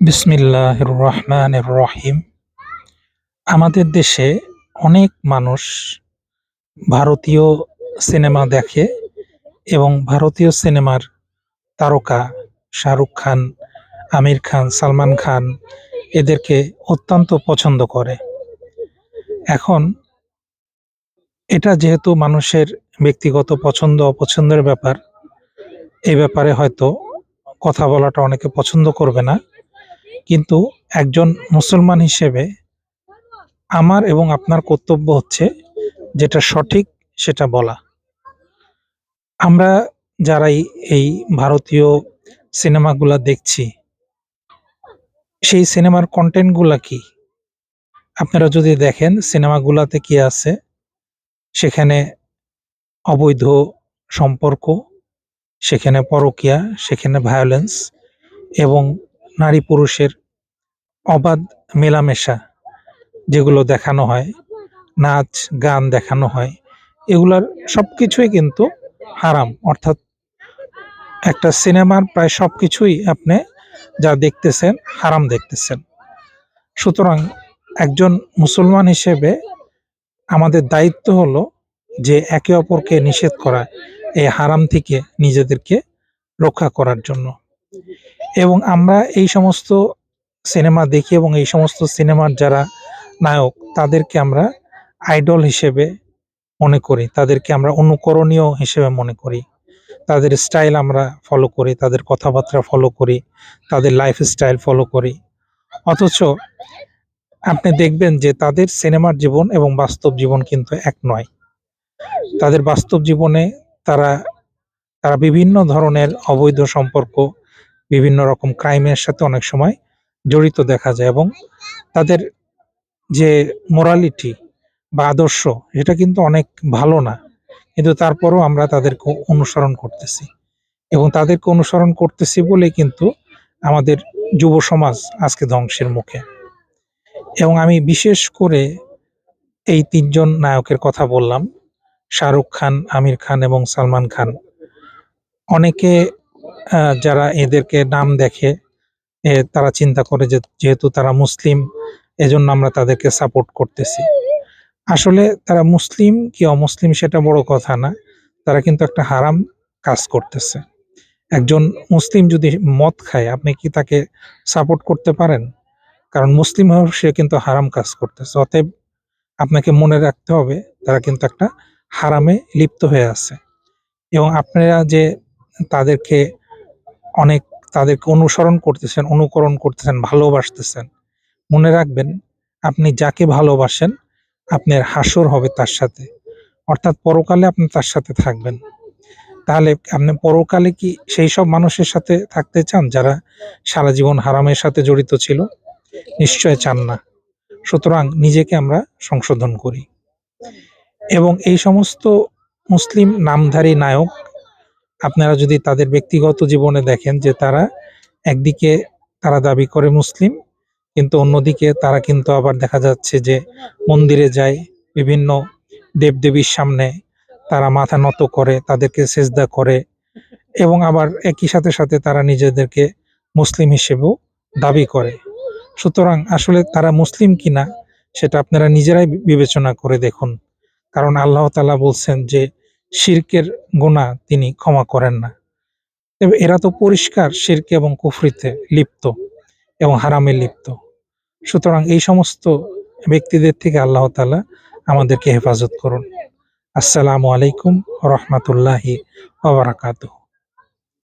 বিসমিল্লাহ রহমান রহিম আমাদের দেশে অনেক মানুষ ভারতীয় সিনেমা দেখে এবং ভারতীয় সিনেমার তারকা শাহরুখ খান, আমির খান, সালমান খান এদেরকে অত্যন্ত পছন্দ করে। এখন এটা যেহেতু মানুষের ব্যক্তিগত পছন্দ, অপছন্দের ব্যাপার এই ব্যাপারে হয়তো কথা বলাটা অনেকে পছন্দ করবে না। কিন্তু একজন মুসলমান হিসেবে আমার এবং আপনার কর্তব্য হচ্ছে যেটা সঠিক সেটা বলা। আমরা যারাই এই ভারতীয় সিনেমাগুলা দেখছি, সেই সিনেমার কন্টেন্টগুলা কি? আপনারা যদি দেখেন সিনেমাগুলাতে কি আছে, সেখানে অবৈধ সম্পর্ক, সেখানে পরকিয়া, সেখানে ভায়োলেন্স এবং নারী পুরুষের অবাধ মেলামেশা যেগুলো দেখানো হয়, নাচ, গান দেখানো হয়, এগুলার সব কিছুই কিন্তু হারাম। অর্থাৎ একটা সিনেমার প্রায় সব কিছুই আপনি যা দেখতেছেন হারাম দেখতেছেন। সুতরাং একজন মুসলমান হিসেবে আমাদের দায়িত্ব হলো যে একে অপরকে নিষেধ করা, এই হারাম থেকে নিজেদেরকে রক্ষা করার জন্য। এবং আমরা এই সমস্ত সিনেমা দেখি এবং এই সমস্ত সিনেমার যারা নায়ক, তাদেরকে আমরা আইডল হিসেবে মনে করি। তাদেরকে আমরা অনুকরণীয় হিসেবে মনে করি। তাদের স্টাইল আমরা ফলো করি, তাদের কথাবার্তা ফলো করি, তাদের লাইফ স্টাইল ফলো করি। অথচ আপনি দেখবেন যে তাদের সিনেমার জীবন এবং বাস্তব জীবন কিন্তু এক নয়। তাদের বাস্তব জীবনে তারা তারা বিভিন্ন ধরনের অবৈধ সম্পর্ক বিভিন্ন রকম ক্রাইমের সাথে অনেক সময় জড়িত দেখা যায় এবং তাদের যে মোরালিটি বা আদর্শ, এটা কিন্তু অনেক ভালো না। কিন্তু তারপরও আমরা তাদেরকে অনুসরণ করতেছি এবং তাদেরকে অনুসরণ করতেছি বলে কিন্তু আমাদের যুব সমাজ আজকে ধ্বংসের মুখে। এবং আমি বিশেষ করে এই তিনজন নায়কের কথা বললাম, শাহরুখ খান, আমির খান এবং সালমান খান। অনেকে যারা এদেরকে নাম দেখে তারা চিন্তা করে যে যেহেতু তারা মুসলিম, এজন্য আমরা তাদেরকে সাপোর্ট করতেছি। আসলে তারা মুসলিম কি অমুসলিম সেটা বড় কথা না, তারা কিন্তু একটা হারাম কাজ করতেছে। একজন মুসলিম যদি মদ খায়, আপনি কি তাকে সাপোর্ট করতে পারেন? কারণ মুসলিম হয়েও সে কিন্তু হারাম কাজ করতেছে। অতএব আপনাকে মনে রাখতে হবে, তারা কিন্তু একটা হারামে লিপ্ত হয়ে আছে। এবং আপনারা যে তাদেরকে অনেক তাদেরকে অনুসরণ করতেছেন, অনুকরণ করতেছেন, ভালোবাসতেছেন। মনে রাখবেন, আপনি যাকে ভালোবাসেন, আপনার হাসর হবে তার সাথে। অর্থাৎ পরকালে আপনি তার সাথে থাকবেন। তাহলে আপনি পরকালে কি সেই সব মানুষের সাথে থাকতে চান যারা সারা জীবন হারামের সাথে জড়িত ছিল? নিশ্চয় চান না। সুতরাং নিজেকে আমরা সংশোধন করি। এবং এই সমস্ত মুসলিম নামধারী নায়ক আপনারা যদি তাদের ব্যক্তিগত জীবনে দেখেন যে তারা একদিকে তারা দাবি করে মুসলিম, কিন্তু অন্যদিকে তারা কিন্তু আবার দেখা যাচ্ছে যে মন্দিরে যায়, বিভিন্ন দেবদেবীর সামনে তারা মাথা নত করে, তাদেরকে সেজদা করে এবং আবার একই সাথে সাথে তারা নিজেদেরকে মুসলিম হিসেবেও দাবি করে। সুতরাং আসলে তারা মুসলিম কিনা সেটা আপনারা নিজেরাই বিবেচনা করে দেখুন। কারণ আল্লাহ তাআলা বলছেন যে শিরকের গুণা তিনি ক্ষমা করেন না। তবে এরা তো পরিষ্কার শিরকে এবং কুফরিতে লিপ্ত এবং হারামে লিপ্ত। সুতরাং এই সমস্ত ব্যক্তিদের থেকে আল্লাহ তালা আমাদেরকে হেফাজত করুন। আসসালামু আলাইকুম রহমতুল্লাহি ওবরাকাতুহ